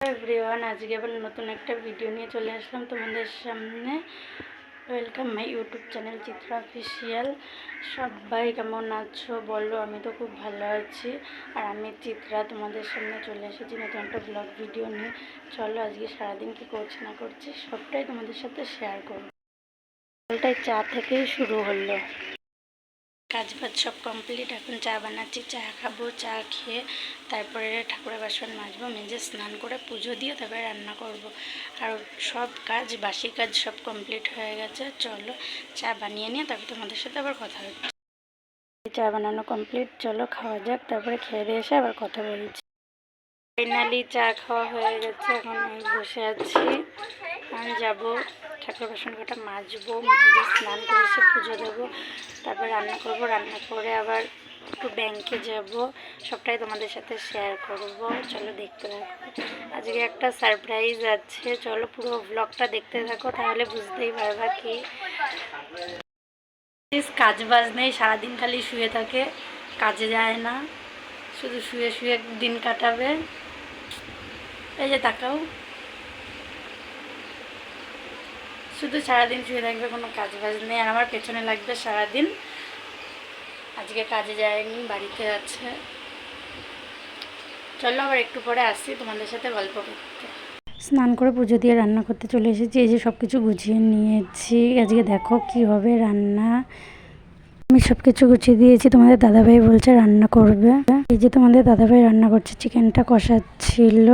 Everyone, আজকে আবার নতুন একটা ভিডিও নিয়ে চলে আসলাম তোমাদের সামনে। Welcome my YouTube channel Chitra official সবাই কেমন আছো? বলো, আমি তো খুব ভালো আছি। আর আমি চিত্রা তোমাদের সামনে চলে এসেছি নতুন একটা ব্লগ ভিডিও নিয়ে। চলো, আজকে সারাদিন কী করছি, না করছি, সবটাই তোমাদের সাথে শেয়ার করব। সকালটাই চা থেকেই শুরু হলো। কাজ বাজ সব কমপ্লিট এখন চা বানাচ্ছি, চা খাব, চা খেয়ে তারপরে ঠাকুরের বাসন মাজবো, মেজে স্নান করে পুজো দিয়ে তারপরে রান্না করব। আর সব কাজ, বাসি কাজ সব কমপ্লিট হয়ে গেছে, চলো চা বানিয়ে নিয়ে তারপর তোমাদের সাথে আবার কথা হচ্ছে। চা বানানো কমপ্লিট চলো খাওয়া যাক, তারপরে খেয়ে দিয়ে এসে আবার কথা বলছি। ফাইনালি চা খাওয়া হয়ে গেছে, এখন বসে আছি আমি যাব ঠাকুর বাসন কটা মাজবো মেজে স্নান করে পুজো দেবো, তারপর রান্না করব, রান্না করে আবার একটু ব্যাংকে যাব, সবটাই তোমাদের সাথে শেয়ার করব। চলো দেখতে থাকো। আজকে একটা সারপ্রাইজ আছে। চলো পুরো ব্লগটা দেখতে থাকো, তাহলে বুঝতেই পারবা কি। কাজ বাজ নেই, সারাদিন খালি শুয়ে থাকে, কাজে যায় না। শুধু শুয়ে শুয়ে দিন কাটাবে। এই যে তাকাও। শুধু সারাদিন শুয়ে থাকবে, কোনো কাজ বাজ নেই, আর আমার পেছনে লাগবে সারাদিন। আজকে কাজে যায়নি বাড়িতে আছে। চলো আবার একটু পরে আসছি তোমাদের সাথে গল্প করতে। স্নান করে পুজো দিয়ে রান্না করতে চলে এসেছি, এই যে সব কিছু গুছিয়ে নিয়েছি। আজকে দেখো কি হবে রান্না। আমি সব কিছু গুছিয়ে দিয়েছি, তোমাদের দাদাভাই বলছে রান্না করবে। এই যে তোমাদের দাদাভাই রান্না করছে, চিকেনটা কষাচ্ছিল।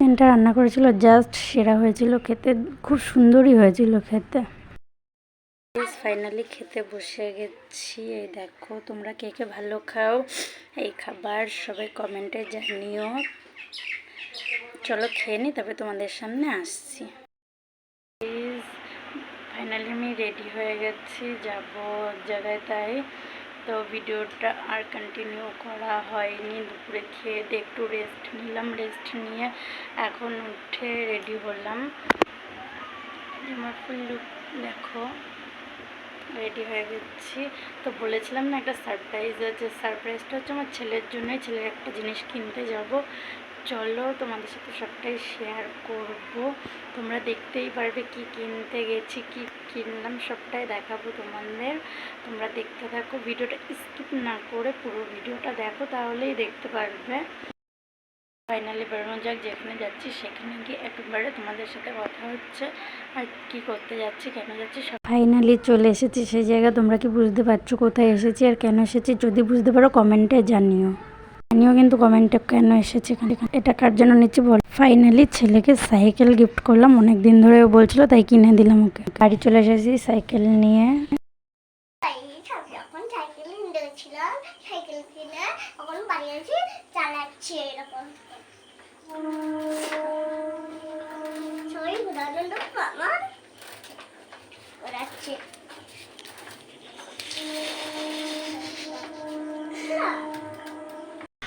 চিকেনটা রান্না করেছিল জাস্ট সেরা হয়েছিল খেতে, খুব সুন্দরই হয়েছিল খেতে। ফাইনালি খেতে বসে গেছি, এই দেখো তোমরা কে কে ভালো খাও, এই খাবার সবাই কমেন্টে জানিও। চলো খেয়ে নিই তবে তোমাদের সামনে আসছি। ফাইনালি আমি রেডি হয়ে গেছি, যাব জায়গায় তাই। তো ভিডিওটা আর কন্টিনিউ করা হয়নি। দুপুরে খেয়ে দিয়ে একটু রেস্ট নিলাম। রেস্ট নিয়ে এখন উঠে রেডি হলাম। আমার ফুল লুক দেখো রেডি হয়ে গেছি। তো বলেছিলাম না একটা সারপ্রাইজ আছে। সারপ্রাইজটা হচ্ছে আমার ছেলের জন্যই। ছেলের একটা জিনিস কিনতে যাব। চলো তোমাদের সাথে সবটাই শেয়ার করব। তোমরা দেখতেই পারবে কি কিনতে গেছি, কি কিনলাম, সবটাই দেখাবো তোমাদের। তোমরা দেখতে থাকো, ভিডিওটা স্কিপ না করে পুরো ভিডিওটা দেখো, তাহলেই দেখতে পারবে। ফাইনালি বেরোনো যাক, যেখানে যাচ্ছি সেখানে গিয়ে একবারে তোমাদের সাথে কথা হচ্ছে, আর কি করতে যাচ্ছি, কেন যাচ্ছি, সব ফাইনালি চলে এসেছি, সেই জায়গা তোমরা কি বুঝতে পারছ, কোথায় এসেছি, আর কেন এসেছি, যদি বুঝতে পারো কমেন্টে জানিও। জানিও কিন্তু কমেন্টে কেন এসেছি এটা কার জন্য নিচ্ছি বল। ফাইনালি ছেলেকে সাইকেল গিফট করলাম অনেক দিন ধরে বলছিল, তাই কিনে দিলাম ওকে। গাড়ি চলে এসেছি সাইকেল নিয়ে।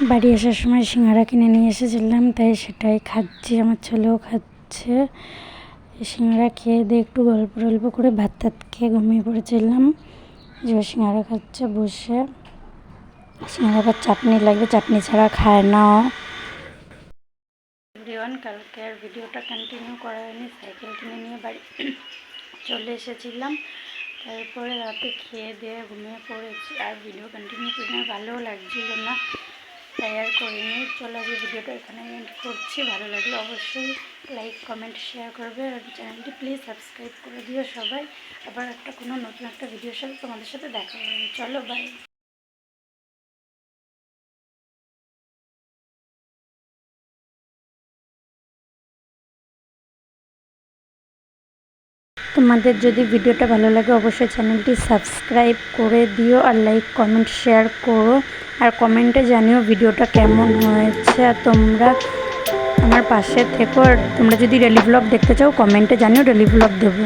বাড়ি আসার সময় সিঙ্গারা কিনে নিয়ে এসেছিলাম, তাই সেটাই খাচ্ছি, আমার ছেলেও খাচ্ছে। সিঙ্গারা খেয়ে দিয়ে একটু গল্প টল্প করে ভাত টাত খেয়ে ঘুমিয়ে পড়েছিলাম। যে সিঙ্গারা খাচ্ছে, বসে। সিঙ্গারা আবার চাটনি লাগবে, চাটনি ছাড়া খায় না। এভরিওয়ান, কালকে আর ভিডিওটা কন্টিনিউ করা হয়নি সাইকেল কিনে নিয়ে বাড়ি চলে এসেছিলাম। তারপরে রাতে খেয়ে দিয়ে ঘুমিয়ে পড়েছি, আর ভিডিও কন্টিনিউ করে ভালোও লাগছিল না। তাই আর করিনি। চলো আজকে ভিডিওটা এখানে এন্ড করছি। ভালো লাগলে অবশ্যই লাইক কমেন্ট শেয়ার করবে। আর চ্যানেলটি প্লিজ সাবস্ক্রাইব করে দিও সবাই। আবার একটা কোনো নতুন একটা ভিডিও সাথে তোমাদের সাথে দেখা হবে। চলো বাই তোমাদের যদি ভিডিওটা ভালো লাগে অবশ্যই চ্যানেলটি সাবস্ক্রাইব করে দিও আর লাইক, কমেন্ট, শেয়ার করো। আর কমেন্টে জানিও ভিডিওটা কেমন হয়েছে আর তোমরা আমার পাশে থেকো। আর তোমরা যদি ডেলি ব্লগ দেখতে চাও, কমেন্টে জানিও ডেলি ব্লগ দেবো।